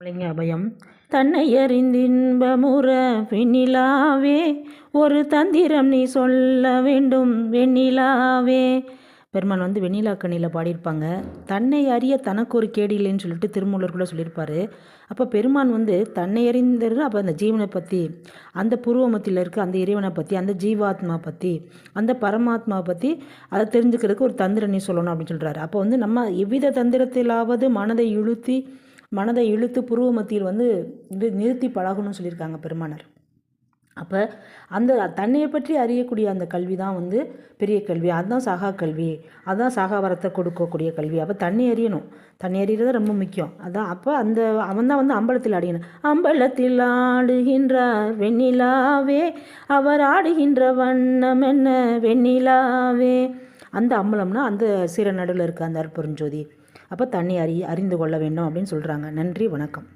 பிள்ளைங்க அபயம். தன்னை அறிந்தின்பமுற வெண்ணிலாவே ஒரு தந்திரம் நீ சொல்ல வேண்டும் வெண்ணிலாவே. பெருமான் வந்து வெண்ணிலா கண்ணியில் பாடியிருப்பாங்க. தன்னை அறிய தனக்கு ஒரு கேடு இல்லைன்னு சொல்லிட்டு திருமூலர் கூட சொல்லியிருப்பார். அப்போ பெருமான் வந்து தன்னை அறிந்தர் அப்போ அந்த ஜீவனை பற்றி அந்த பூர்வமத்தில் இருக்க அந்த இறைவனை பற்றி அந்த ஜீவாத்மா பற்றி அந்த பரமாத்மாவை பற்றி அதை தெரிஞ்சுக்கிறதுக்கு ஒரு தந்திரம் நீ சொல்லணும் அப்படின்னு சொல்கிறாரு அப்போ வந்து நம்ம எவ்வித தந்திரத்திலாவது மனதை இழுத்தி மனதை இழுத்து புருவ மத்தியில் வந்து நிறுத்தி பழகணும்னு சொல்லியிருக்காங்க பெருமானர். அப்போ அந்த தன்னையை பற்றி அறியக்கூடிய அந்த கல்வி தான் வந்து பெரிய கல்வி. அதுதான் சகா கல்வி. அதுதான் சகா வரத்தை கொடுக்கக்கூடிய கல்வி. அப்போ தண்ணி அறியணும் தண்ணி அறியறது ரொம்ப முக்கியம். அதான் அப்போ அந்த அவன் தான் வந்து அம்பலத்தில் ஆடியணும் அம்பலத்தில் ஆடுகின்றார் வெண்ணிலாவே. அவர் ஆடுகின்ற வண்ணம் என்ன வெண்ணிலாவே. அந்த அம்பலம்னா அந்த சீர நடுவில் இருக்க அந்த அற்புறஞ்சோதி அப்போ தண்ணி அறி அறிந்து கொள்ள வேண்டும் அப்படின்னு சொல்கிறாங்க நன்றி வணக்கம்.